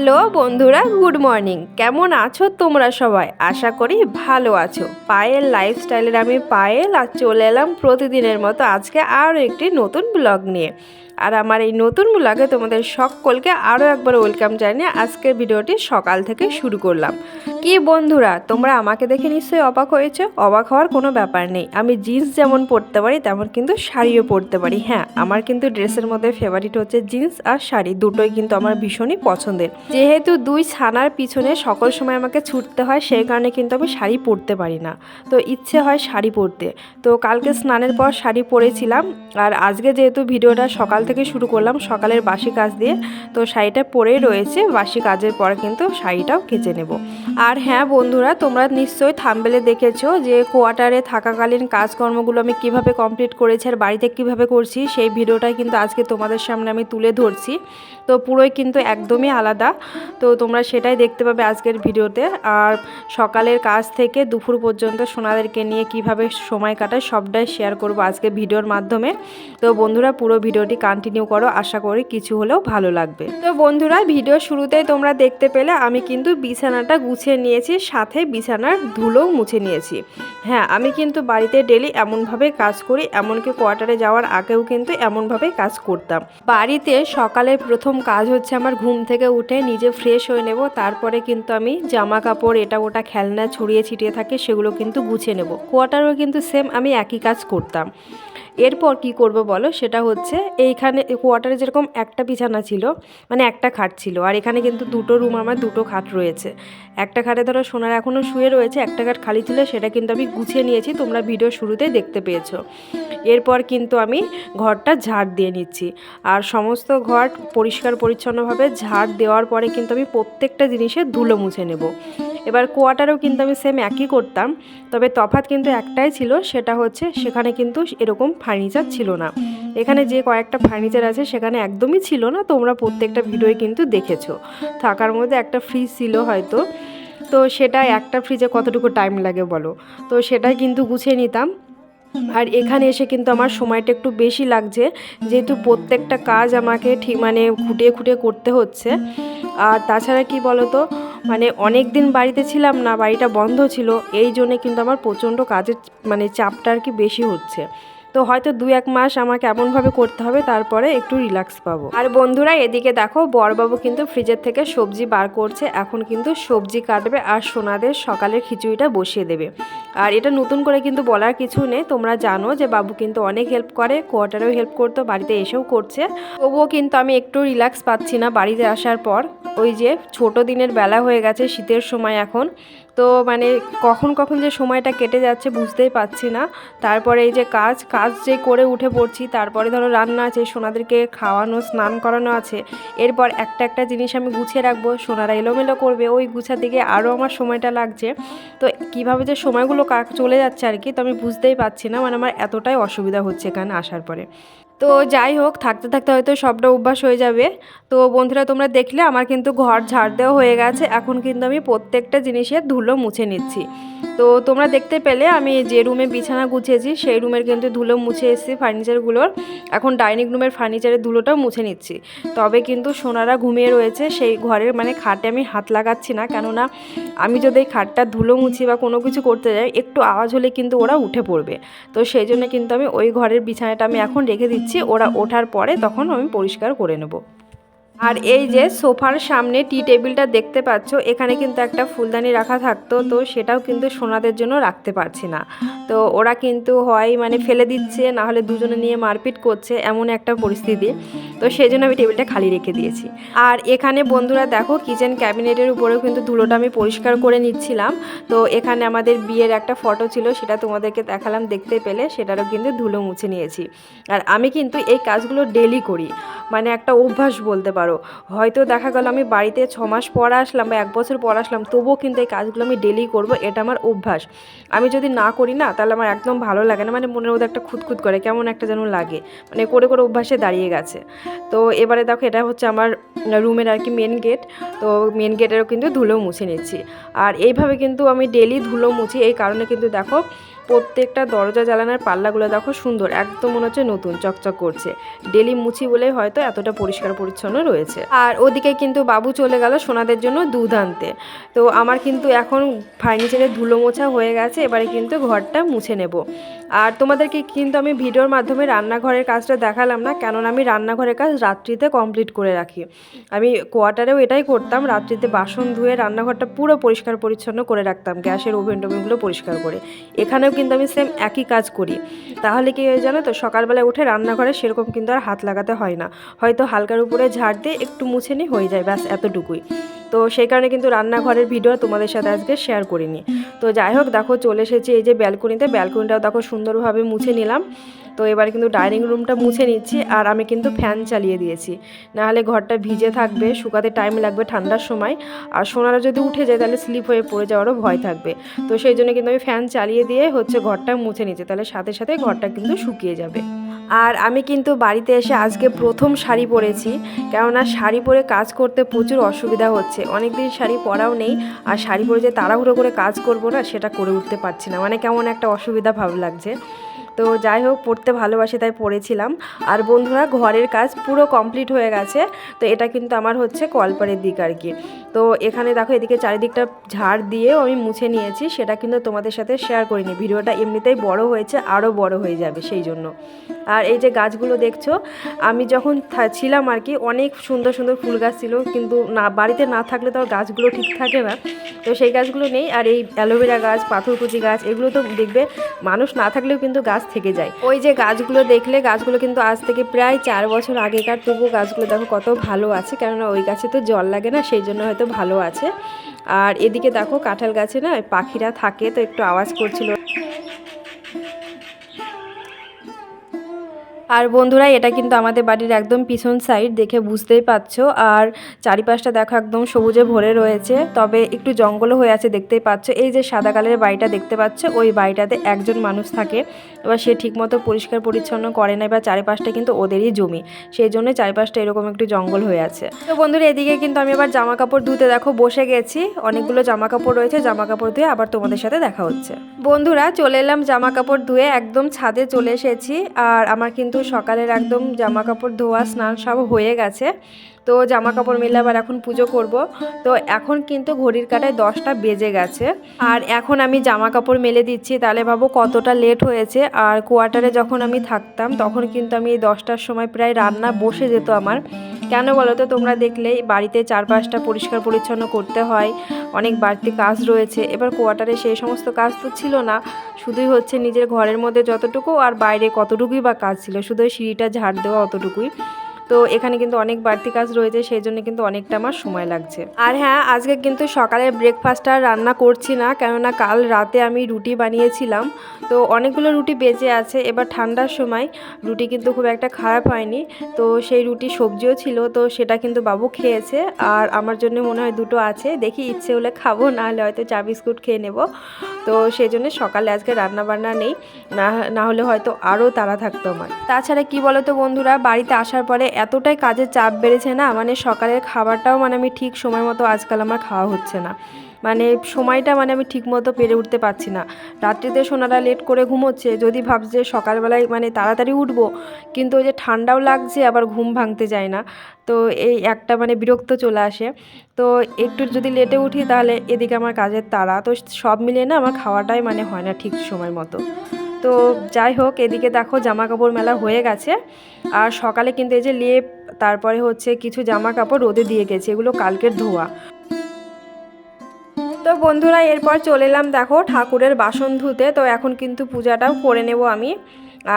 Hello বন্ধুরা, good morning. কেমন আছো তোমরা সবাই? আশা করি ভালো আছো। পায়েল লাইফস্টাইলের আমি পায়েল, আর চলে এলাম প্রতিদিনের মতো আজকে আরও একটি নতুন ব্লগ নিয়ে। আর আমার এই নতুন ব্লগে তোমাদের সকলকে আরও একবার ওয়েলকাম জানিয়ে আজকের ভিডিওটি সকাল থেকে শুরু করলাম। কি বন্ধুরা, তোমরা আমাকে দেখে নিশ্চয়ই অবাক হয়েছে? অবাক হওয়ার কোনো ব্যাপার নেই। আমি জিন্স যেমন পরতে পারি, তেমন কিন্তু শাড়িও পরতে পারি। হ্যাঁ আমার কিন্তু ড্রেসের মধ্যে ফেভারিট হচ্ছে জিন্স আর শাড়ি। দুটোই কিন্তু আমার ভীষণই পছন্দের। যেহেতু দুই ছানার পিছনে সকল সময় আমাকে ছুটতে হয়, সেই কারণে কিন্তু আমি শাড়ি পরতে পারি না। তো ইচ্ছে হয় শাড়ি পরতে। তো কালকে স্নানের পর শাড়ি পরেছিলাম আর আজকে যেহেতু ভিডিওটা সকাল থেকে শুরু করলাম, সকালের বাসি কাজ দিয়ে, তো শাড়িটা পরেই রয়েছে। বাসি কাজের পর কিন্তু শাড়িটাও কেচে নেব। আর হ্যাঁ বন্ধুরা, তোমরা নিশ্চয়ই থাম্বেলে দেখেছ যে কোয়ার্টারে থাকাকালীন কাজকর্মগুলো আমি কীভাবে কমপ্লিট করেছি আর বাড়িতে কীভাবে করছি, সেই ভিডিওটাই কিন্তু আজকে তোমাদের সামনে আমি তুলে ধরছি। তো পুরোই কিন্তু একদমই আলাদা। তো তোমরা সেটাই দেখতে পাবে আজকের ভিডিওতে। আর সকালের কাজ থেকে দুপুর পর্যন্ত সোনাদেরকে নিয়ে কীভাবে সময় কাটায়, সবটাই শেয়ার করব আজকে ভিডিওর মাধ্যমে। তো বন্ধুরা, পুরো ভিডিওটি কন্টিনিউ করো, আশা করি কিছু হলেও ভালো লাগবে। তো বন্ধুরা, ভিডিও শুরুতেই তোমরা দেখতে পেলে আমি কিন্তু বিছানাটা গুছিয়ে নিয়েছি, সাথে বিছানার ধুলোও মুছে নিয়েছি। হ্যাঁ আমি কিন্তু বাড়িতে ডেলি এমনভাবে কাজ করি, এমনকি কোয়ার্টারে যাওয়ার আগেও কিন্তু এমনভাবেই কাজ করতাম। বাড়িতে সকালের প্রথম কাজ হচ্ছে আমার ঘুম থেকে উঠে নিজে ফ্রেশ হয়ে নেব, তারপরে কিন্তু আমি জামা কাপড় এটা ওটা খেলনা ছড়িয়ে ছিটিয়ে থাকে, সেগুলো কিন্তু গুছিয়ে নেব। কোয়ার্টারও কিন্তু সেম আমি একই কাজ করতাম। এরপর কি করব বলো? সেটা হচ্ছে এইখানে কোয়ার্টারে যেরকম একটা বিছানা ছিল মানে একটা খাট ছিল, আর এখানে কিন্তু দুটো রুম আমার দুটো খাট রয়েছে। একটা খাটে ধরো সোনার এখনও শুয়ে রয়েছে, একটা খাট খালি ছিল, সেটা কিন্তু আমি গুছিয়ে নিয়েছি, তোমরা ভিডিও শুরুতে দেখতে পেয়েছ। এরপর কিন্তু আমি ঘরটা ঝাড় দিয়ে নিচ্ছি। আর সমস্ত ঘর পরিষ্কার পরিচ্ছন্নভাবে ঝাড় দেওয়ার পরে কিন্তু আমি প্রত্যেকটা জিনিসের ধুলো মুছে নেব। এবার কোয়ার্টারেও কিন্তু আমি সেম একই করতাম, তবে তফাৎ কিন্তু একটাই ছিল, সেটা হচ্ছে সেখানে কিন্তু এরকম ফার্নিচার ছিল না। এখানে যে কয়েকটা ফার্নিচার আছে সেখানে একদমই ছিল না, তোমরা প্রত্যেকটা ভিডিওয় কিন্তু দেখেছ। থাকার মধ্যে একটা ফ্রিজ ছিল হয়তো। তো সেটা একটা ফ্রিজে কতটুকু টাইম লাগে বলো? তো সেটাই কিন্তু গুছিয়ে নিতাম। আর এখানে এসে কিন্তু আমার সময়টা একটু বেশি লাগছে। যেহেতু প্রত্যেকটা কাজ আমাকে ঠিক মানে খুঁটিয়ে খুঁটিয়ে করতে হচ্ছে। আর তাছাড়া কি বলতো? মানে অনেক দিন বাড়িতে ছিলাম না, বাড়িটা বন্ধ ছিল। এই জন্যে কিন্তু আমার প্রচণ্ড কাজের মানে চাপটা আর কি বেশি হচ্ছে। তো হয়তো দু এক মাস আমাকে এমনভাবে করতে হবে, তারপরে একটু রিল্যাক্স পাবো। আর বন্ধুরা, এদিকে দেখো, বরবাবু কিন্তু ফ্রিজের থেকে সবজি বার করছে। এখন কিন্তু সবজি কাটবে আর সোনাদের সকালের খিচুড়িটা বসিয়ে দেবে। আর এটা নতুন করে কিন্তু বলার কিছু নেই। তোমরা জানো যে বাবু কিন্তু অনেক হেল্প করে কোয়ার্টারেও হেল্প করতো, বাড়িতে এসেও করছে। তবুও কিন্তু আমি একটু রিল্যাক্স পাচ্ছি না বাড়িতে আসার পর। ওই যে ছোট দিনের বেলা হয়ে গেছে, শীতের সময় এখন। তো মানে কখন কখন যে সময়টা কেটে যাচ্ছে বুঝতেই পারছি না। তারপরে এই যে কাজ কাজ যে করে উঠে পড়ছি, তারপরে ধরো রান্না আছে, সোনাদেরকে খাওয়ানো, স্নান করানো আছে, এরপর একটা একটা জিনিস আমি গুছিয়ে রাখব, সোনারা এলোমেলো করবে, ওই গুছার দিকে আরও আমার সময়টা লাগছে। তো কীভাবে যে সময়গুলো চলে যাচ্ছে আর কি, তো আমি বুঝতেই পারছি না মানে আমার এতটাই অসুবিধা হচ্ছে এখানে আসার পরে। তো যাই হোক, থাকতে থাকতে হয়তো সবটা অভ্যাস হয়ে যাবে। তো বন্ধুরা, তোমরা দেখলে আমার কিন্তু ঘর ঝাড় দেওয়া হয়ে গেছে। এখন কিন্তু আমি প্রত্যেকটা জিনিসের ধুলো মুছে নিচ্ছি। তো তোমরা দেখতে পেলে আমি যে রুমে বিছানা গুছিয়েছি সেই রুমের কিন্তু ধুলো মুছে এসেছি ফার্নিচারগুলোর। এখন ডাইনিং রুমের ফার্নিচারের ধুলোটাও মুছে নিচ্ছি। তবে কিন্তু সোনারা ঘুমিয়ে রয়েছে, সেই ঘরের মানে খাটে আমি হাত লাগাচ্ছি না। কেননা আমি যদি খাটটা ধুলো মুছি বা কোনো কিছু করতে যাই, একটু আওয়াজ হলে কিন্তু ওরা উঠে পড়বে। তো সেই জন্য কিন্তু আমি ওই ঘরের বিছানাটা আমি এখন রেখে দিচ্ছি। ওরা ওঠার পরে তখন আমি পরিষ্কার করে নেব। আর এই যে সোফার সামনে টি টেবিলটা দেখতে পাচ্ছ, এখানে কিন্তু একটা ফুলদানি রাখা থাকতো, তো সেটাও কিন্তু সোনাদের জন্য রাখতে পারছি না। তো ওরা কিন্তু হয় মানে ফেলে দিচ্ছে না হলে দুজনে নিয়ে মারপিট করছে, এমন একটা পরিস্থিতি। তো সেই জন্য আমি টেবিলটা খালি রেখে দিয়েছি। আর এখানে বন্ধুরা দেখো কিচেন ক্যাবিনেটের উপরেও কিন্তু ধুলোটা আমি পরিষ্কার করে নিচ্ছিলাম। তো এখানে আমাদের বিয়ের একটা ফটো ছিল, সেটা তোমাদেরকে দেখালাম দেখতে পেলে, সেটারও কিন্তু ধুলো মুছে নিয়েছি। আর আমি কিন্তু এই কাজগুলো ডেলি করি। মানে একটা অভ্যাস বলতে পারো। হয়তো দেখা গেল আমি বাড়িতে ছ মাস পর আসলাম বা এক বছর পর আসলাম, তবুও কিন্তু এই কাজগুলো আমি ডেলি করব, এটা আমার অভ্যাস। আমি যদি না করি না, তাহলে আমার একদম ভালো লাগে না মানে মনের মধ্যে একটা খুঁতখুত করে, কেমন একটা যেন লাগে মানে করে করে অভ্যাসে দাঁড়িয়ে গেছে। তো এবারে দেখো, এটা হচ্ছে আমার রুমের আর কি মেন গেট তো মেন গেটেরও কিন্তু ধুলো মুছে নিচ্ছি। আর এইভাবে কিন্তু আমি ডেলি ধুলো মুছি, এই কারণে কিন্তু দেখো প্রত্যেকটা দরজা জ্বালানোর পাল্লাগুলো দেখো সুন্দর, একদম মনে হচ্ছে নতুন, চকচক করছে। ডেলি মুছি বলে হয়তো এতটা পরিষ্কার পরিচ্ছন্ন রয়েছে। আর ওদিকে কিন্তু বাবু চলে গেল সোনাদের জন্য দুধ আনতে। তো আমার কিন্তু এখন ফার্নিচারের ধুলো মোছা হয়ে গেছে, এবারে কিন্তু ঘরটা মুছে নেব। আর তোমাদেরকে কিন্তু আমি ভিডিওর মাধ্যমে রান্নাঘরের কাজটা দেখালাম না, কেননা আমি রান্নাঘরের কাজ রাত্রিতে কমপ্লিট করে রাখি। আমি কোয়ার্টারেও এটাই করতাম, রাত্রিতে বাসন ধুয়ে রান্নাঘরটা পুরো পরিষ্কার পরিচ্ছন্ন করে রাখতাম, গ্যাসের ওভেন টোভেনগুলো পরিষ্কার করে। এখানেও কিন্তু আমি সেম একই কাজ করি। তাহলে কি হয়ে জানো তো, সকালবেলায় উঠে রান্নাঘরে সেরকম কিন্তু আর হাত লাগাতে হয় না। হয়তো হালকার উপরে ঝাড় দিয়ে একটু মুছে নিয়ে হয়ে যায় ব্যাস এতটুকুই। তো সেই কারণে কিন্তু রান্নাঘরের ভিডিও তোমাদের সাথে আজকে শেয়ার করিনি। তো যাই হোক, দেখো চলে এসেছি এই যে ব্যালকনিতে ব্যালকনিটাও দেখো সুন্দরভাবে মুছে নিলাম। তো এবার কিন্তু ডাইনিং রুমটা মুছে নিচ্ছি আর আমি কিন্তু ফ্যান চালিয়ে দিয়েছি। নাহলে ঘরটা ভিজে থাকবে, শুকাতে টাইম লাগবে ঠান্ডার সময়। আর সোনারা যদি উঠে যায় তাহলে স্লিপ হয়ে পড়ে যাওয়ারও ভয় থাকবে। তো সেই জন্য কিন্তু আমি ফ্যান চালিয়ে দিয়ে হচ্ছে ঘরটা মুছে নিচ্ছি, তাহলে সাথে সাথে ঘরটা কিন্তু শুকিয়ে যাবে। আর আমি কিন্তু বাড়িতে এসে আজকে প্রথম শাড়ি পরেছি, কেননা শাড়ি পরে কাজ করতে প্রচুর অসুবিধা হচ্ছে। অনেক দিন শাড়ি পরাও নেই, আর শাড়ি পরে যে তাড়াহুড়ো করে কাজ করব না, সেটা করে উঠতে পারছি না। মানে কেমন একটা অসুবিধা ভাব লাগছে। তো যাই হোক, পড়তে ভালোবাসি তাই পড়েছিলাম। আর বন্ধুরা, ঘরের কাজ পুরো কমপ্লিট হয়ে গেছে। তো এটা কিন্তু আমার হচ্ছে কলপারের দিক আর কি। তো এখানে দেখো, এদিকে চারিদিকটা ঝাড় দিয়েও আমি মুছে নিয়েছি। সেটা কিন্তু তোমাদের সাথে শেয়ার করিনি। ভিডিওটা এমনিতেই বড় হয়েছে আরও বড় হয়ে যাবে সেই জন্য। আর এই যে গাছগুলো দেখছ, আমি যখন ছিলাম আর কি, অনেক সুন্দর সুন্দর ফুল গাছ ছিল। কিন্তু না, বাড়িতে না থাকলে তো গাছগুলো ঠিক থাকে না। তো সেই গাছগুলো নেই। আর এই অ্যালোভেরা গাছ, পাথরকুচি গাছ, এগুলো তো দেখবে, মানুষ না থাকলেও কিন্তু গাছ থেকে যায়। ওই যে গাছগুলো দেখলে, গাছগুলো কিন্তু আজ থেকে প্রায় চার বছর আগেকার, তবু গাছগুলো দেখো কত ভালো আছে। কেননা ওই গাছে তো জল লাগে না, সেই জন্য হয়তো ভালো আছে। আর এদিকে দেখো কাঁঠাল গাছে না পাখিরা থাকে, তো একটু আওয়াজ করছিল। আর বন্ধুরা, এটা কিন্তু আমাদের বাড়ির একদম পিছন সাইড দেখে বুঝতেই পারছ। আর চারিপাশটা দেখো একদম সবুজে ভরে রয়েছে, তবে একটু জঙ্গলও হয়ে আছে, দেখতেই পাচ্ছ। এই যে সাদা কালারের বাড়িটা দেখতে পাচ্ছ, ওই বাড়িটাতে একজন মানুষ থাকে। এবার সে ঠিকমতো পরিষ্কার পরিচ্ছন্ন করে না এবার চারিপাশটা কিন্তু ওদেরই জমি, সেই জন্য চারিপাশটা এরকম একটু জঙ্গল হয়ে আছে। তো বন্ধুরা, এদিকে কিন্তু আমি আবার জামা কাপড় ধুতে দেখো, বসে গেছি। অনেকগুলো জামা কাপড় রয়েছে জামা কাপড় ধুয়ে আবার তোমাদের সাথে দেখা হচ্ছে। বন্ধুরা, চলে এলাম জামা কাপড় ধুয়ে একদম ছাদে চলে এসেছি। আর আমার কিন্তু সকালের একদম জামা কাপড় ধোয়া, স্নান সব হয়ে গেছে। তো জামা কাপড় মেলে আবার এখন পুজো করব। তো এখন কিন্তু ঘড়ির কাটায় দশটা বেজে গেছে। আর এখন আমি জামা কাপড় মেলে দিচ্ছি। তাহলে ভাবো কতটা লেট হয়েছে। আর কোয়ার্টারে যখন আমি থাকতাম, তখন কিন্তু আমি এই দশটার সময় প্রায় রান্না বসে যেত আমার। কেন বলো তো? তোমরা দেখলেই বাড়িতে চারপাশটা পরিষ্কার পরিচ্ছন্ন করতে হয়। অনেক বাড়তি কাজ রয়েছে। এবার কোয়ার্টারে সেই সমস্ত কাজ তো ছিল না। শুধুই হচ্ছে নিজের ঘরের মধ্যে যতটুকু আর বাইরে কতটুকুই বা কাজ ছিল শুধু সিঁড়িটা ঝাড় দেওয়া অতটুকুই। তো এখানে কিন্তু অনেক বাড়তি কাজ রয়েছে, সেই জন্য কিন্তু অনেকটা আমার সময় লাগছে। আর হ্যাঁ আজকে কিন্তু সকালের ব্রেকফাস্টটা রান্না করছি না, কেননা কাল রাতে আমি রুটি বানিয়েছিলাম। তো অনেকগুলো রুটি বেঁচে আছে, এবার ঠান্ডার সময় রুটি কিন্তু খুব একটা খারাপ হয়নি। তো সেই রুটি সবজিও ছিল, তো সেটা কিন্তু বাবু খেয়েছে, আর আমার জন্য মনে হয় দুটো আছে, দেখি ইচ্ছে হলে খাব, না হলে হয়তো চা বিস্কুট খেয়ে নেব। তো সেই জন্য সকালে আজকে রান্না বান্না নেই, না হলে হয়তো আরও তাড়া থাকতো আমার। তাছাড়া কি বলো তো বন্ধুরা, বাড়িতে আসার পরে এতটাই কাজের চাপ বেড়েছে না মানে সকালের খাবারটাও মানে আমি ঠিক সময় মতো আজকাল আমার খাওয়া হচ্ছে না। মানে সময়টা মানে আমি ঠিক মতো পেরে উঠতে পারছি না। রাত্রিতে সোনারা লেট করে ঘুমোচ্ছে, যদি ভাবছে সকালবেলায় মানে তাড়াতাড়ি উঠবো, কিন্তু ওই যে ঠান্ডাও লাগছে, আবার ঘুম ভাঙতে যায় না। তো এই একটা মানে বিরক্ত চলে আসে। তো একটু যদি লেটে উঠি তাহলে এদিকে আমার কাজের তাড়া, তো সব মিলিয়ে না আমার খাওয়াটাই মানে হয় না ঠিক সময় মতো। তো যাই হোক, এদিকে দেখো জামা কাপড় মেলা হয়ে গেছে। আর সকালে কিন্তু এই যে লেপ, তারপরে হচ্ছে কিছু জামা কাপড় রোদে দিয়ে গেছে, এগুলো কালকের ধোয়া। তো বন্ধুরা, এরপর চলে এলাম দেখো ঠাকুরের বাসন ধুতে, তো এখন কিন্তু পূজাটাও করে নেব আমি।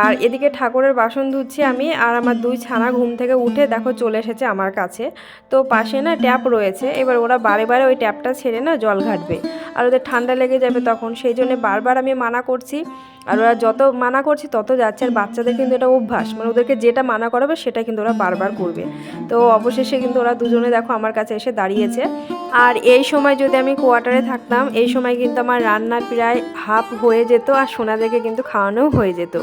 আর এদিকে ঠাকুরের বাসন ধুচ্ছি আমি, আর আমার দুই ছানা ঘুম থেকে উঠে দেখো চলে এসেছে আমার কাছে। তো পাশে না ট্যাপ রয়েছে, এবার ওরা বারে বারে ওই ট্যাপটা ছেড়ে না জল ঘাটবে। আর ওদের ঠান্ডা লেগে যাবে তখন। সেই জন্য বারবার আমি মানা করছি। আর ওরা যত মানা করছি, তত যাচ্ছে। আর বাচ্চাদের কিন্তু এটা অভ্যাস। মানে ওদেরকে যেটা মানা করাবে সেটা কিন্তু ওরা বারবার করবে। তো অবশেষে কিন্তু ওরা দুজনে দেখো আমার কাছে এসে দাঁড়িয়েছে। আর এই সময় যদি আমি কোয়ার্টারে থাকতাম, এই সময় কিন্তু আমার রান্না প্রায় হাফ হয়ে যেত আর সোনাদেরকে কিন্তু খাওয়ানোও হয়ে যেত।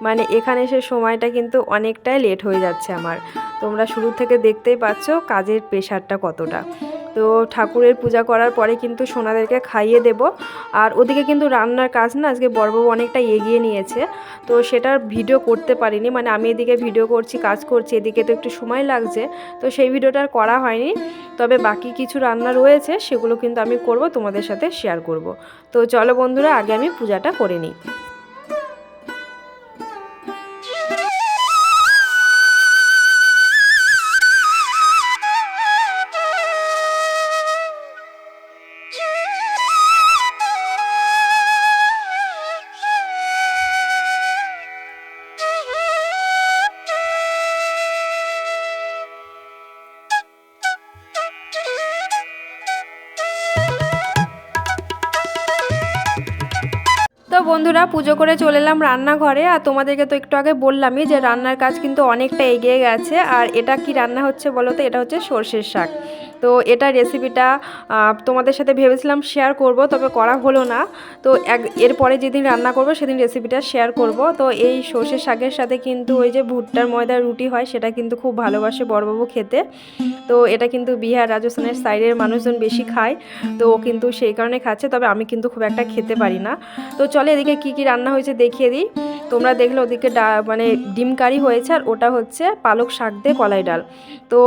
মানে এখানে এসে সময়টা কিন্তু অনেকটাই লেট হয়ে যাচ্ছে আমার। তোমরা শুরু থেকে দেখতেই পাচ্ছ কাজের প্রেশারটা কতটা। তো ঠাকুরের পূজা করার পরে কিন্তু সোনাদেরকে খাইয়ে দেব। আর ওদিকে কিন্তু রান্নার কাজ না আজকে বড়বাবু অনেকটা এগিয়ে নিয়েছে। তো সেটার ভিডিও করতে পারিনি মানে আমি এদিকে ভিডিও করছি, কাজ করছি, এদিকে তো একটু সময় লাগছে। তো সেই ভিডিওটা করা হয়নি। তবে বাকি কিছু রান্না রয়েছে, সেগুলো কিন্তু আমি করব, তোমাদের সাথে শেয়ার করব। তো চলো বন্ধুরা, আগে আমি পূজাটা করে নিই। বন্ধুরা, পুজো করে চলে এলাম রান্নাঘরে। আর তোমাদেরকে তো একটু আগে বললামই যে, রান্নার কাজ কিন্তু অনেকটা এগিয়ে গেছে। আর এটা কি রান্না হচ্ছে বলো তো? এটা হচ্ছে সর্ষের শাক। তো এটা রেসিপিটা তোমাদের সাথে ভেবেছিলাম শেয়ার করব, তবে করা হলো না। তো এক এরপরে যেদিন রান্না করব, সেদিন রেসিপিটা শেয়ার করব। তো এই সর্ষের শাকের সাথে কিন্তু ওই যে ভুট্টার ময়দার রুটি হয়, সেটা কিন্তু খুব ভালোবাসে বড়বাবু খেতে। তো এটা কিন্তু বিহার রাজস্থানের সাইডের মানুষজন বেশি খায়, তো ও কিন্তু সেই কারণে খাচ্ছে, তবে আমি কিন্তু খুব একটা খেতে পারি না। তো চলে এদিকে কি কি রান্না হয়েছে দেখিয়ে দিই। তোমরা দেখলে ওদিকে ডা মানে ডিম কারি হয়েছে, আর ওটা হচ্ছে পালক শাক দিয়ে কলাই ডাল। তো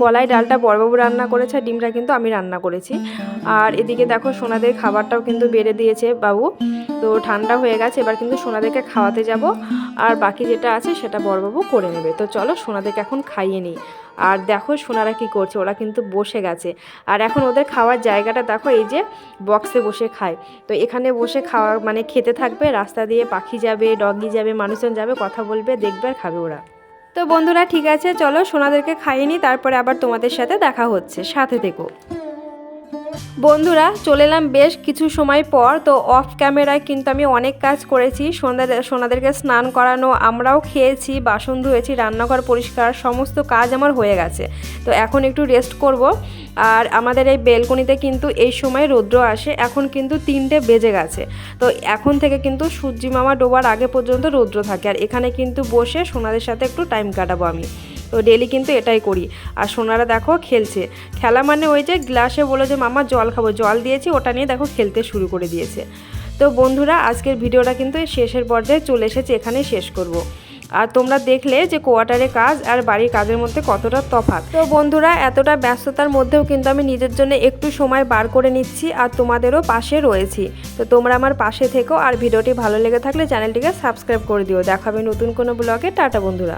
কলাই ডালটা বড়বাবু রান্না করেছে আর ডিমটা কিন্তু আমি রান্না করেছি। আর এদিকে দেখো সোনাদের খাবারটাও কিন্তু বেড়ে দিয়েছে বাবু। তো ঠান্ডা হয়ে গেছে, এবার কিন্তু সোনাদেরকে খাওয়াতে যাব। আর বাকি যেটা আছে সেটা বড়বাবু করে নেবে। তো চলো সোনাদেরকে এখন খাইয়ে নিই। আর দেখো সোনারা কি করছে, ওরা কিন্তু বসে গেছে। আর এখন ওদের খাওয়ার জায়গাটা দেখো, এই যে বক্সে বসে খায়। তো এখানে বসে খাওয়া মানে খেতে থাকবে, রাস্তা দিয়ে পাখি যাবে, ডগি যাবে, মানুষজন যাবে, কথা বলবে, দেখবে আর খাবে ওরা। তো বন্ধুরা ঠিক আছে, চলো সোনাদেরকে খাইয়ে নিই, তারপরে আবার তোমাদের সাথে দেখা হচ্ছে। সাথে থেকো। বন্ধুরা, চলে এলাম বেশ কিছু সময় পর, তো অফ ক্যামেরায় কিন্তু আমি অনেক কাজ করেছি। সোনাদের, সোনাদেরকে স্নান করানো, আমরাও খেয়েছি, বাসন ধুয়েছি, রান্নাঘর পরিষ্কার, সমস্ত কাজ আমার হয়ে গেছে। তো এখন একটু রেস্ট করব। আর আমাদের এই বেলকনিতে কিন্তু এই সময় রৌদ্র আসে, এখন কিন্তু তিনটে বেজে গেছে। তো এখন থেকে কিন্তু সূর্যি মামা ডোবার আগে পর্যন্ত রৌদ্র থাকে। আর এখানে কিন্তু বসে সোনাদের সাথে একটু টাইম কাটাবো আমি। তো ডেলি কিন্তু এটাই করি। আর সোনারা দেখো খেলছে। খেলা মানে ওই যে গ্লাসে বলে যে, মামা, জল খাব। জল দিয়েছি, ওটা নিয়ে দেখো খেলতে শুরু করে দিয়েছে। তো বন্ধুরা, আজকের ভিডিওটা কিন্তু শেষের পর্যায়ে চলে এসেছে এখানে শেষ করব। আর তোমরা দেখলে যে কোয়ার্টারে কাজ আর বাড়ির কাজের মধ্যে কতটা তফাৎ। তো বন্ধুরা, এতটা ব্যস্ততার মধ্যেও কিন্তু আমি নিজের জন্য একটু সময় বার করে নিচ্ছি আর তোমাদেরও পাশে রয়েছি। তো তোমরা আমার পাশে থেকো আর ভিডিওটি ভালো লেগে থাকলে চ্যানেলটিকে সাবস্ক্রাইব করে দিও। দেখাবে নতুন কোনো ব্লগে। টাটা বন্ধুরা।